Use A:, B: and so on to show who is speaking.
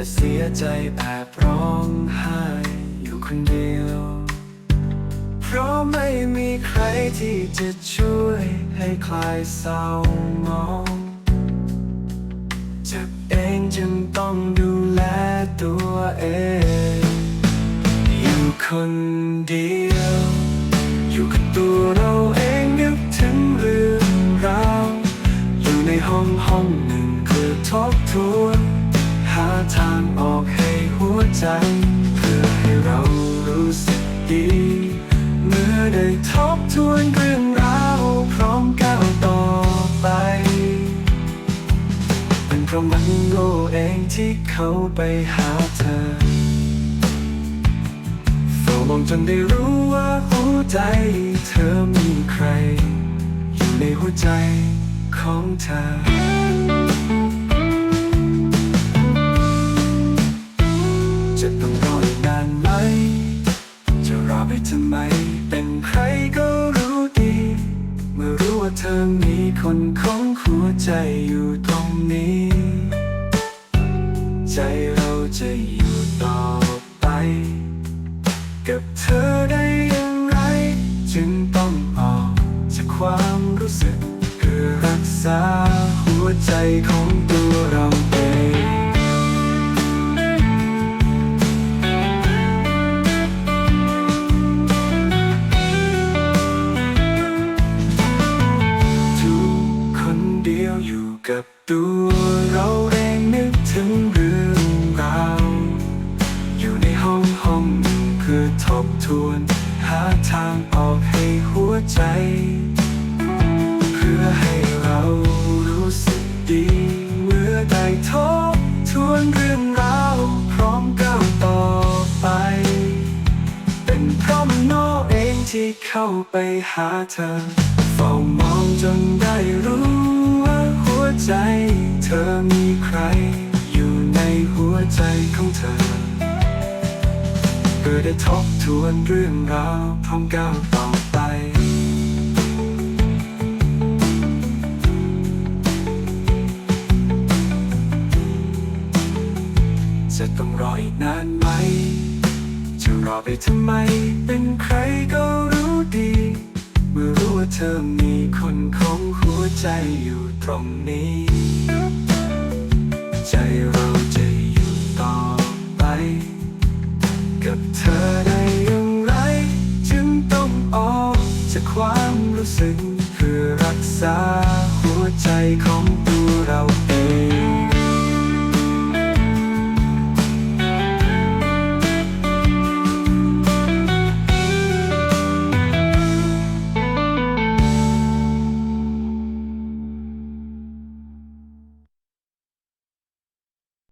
A: และเสียใจแอบร้องไห้อยู่คนเดียว เพราะไม่มีใครที่จะช่วยให้คลายเศร้ามองเจ็บเองจึงต้องดูแลตัวเอง อยู่คนเดียว อยู่กับตัวเราเองนึกถึงเรื่องราวอยู่ในห้องห้องหนึ่งคือทบทวนาทางออกให้หัวใจ เพื่อให้เรารู้สึกดี เมื่อได้ทบทวนเรื่องราวพร้อมก้าวต่อไป เป็นเพราะมันโง่เองที่เขาไปหาเธอเฝ้ามองจนได้รู้ว่าหัวใจ เธอมีใคร อยู่ในหัวใจของเธอ คนของหัวใจอยู่ตรงนี้ ใจเราจะอยู่ต่อไป กับเธอได้อย่างไร จึงต้องออกจากความรู้สึกเพื่อรักษาหัวใจของ ยวอยู่กับตัวเราเองนึกถึงเรื่องราวอยู่ในห้องห้องหนึ่งเพื่อทบทวน หาทางออกให้หัวใจ เพื่อให้เรารู้สึกดี เมื่อได้ทบทวนเรื่องราวพร้อมก้าวต่อไป เป็นเพราะมันโง่เองที่เข้าไปหาเธอเฝ้ามองจนได้รู้ ใจเธอมีใคร อยู่ในหัวใจของเธอเพื่อได้ทบทวนเรื่องราวพร้อมก้าวต่อไปจะต้องรออีกนานไหม จะรอไปทำไม เป็นใครก็รู้ดี เมื่อรู้ว่าเธอมีคนของหัว ใจอยู่ตรงนี้ ใจเราจะอยู่ต่อไป กับเธอได้อย่างไร จึงต้องออกจากความรู้สึกเพื่อรักษาหัวใจของตัวเราเอง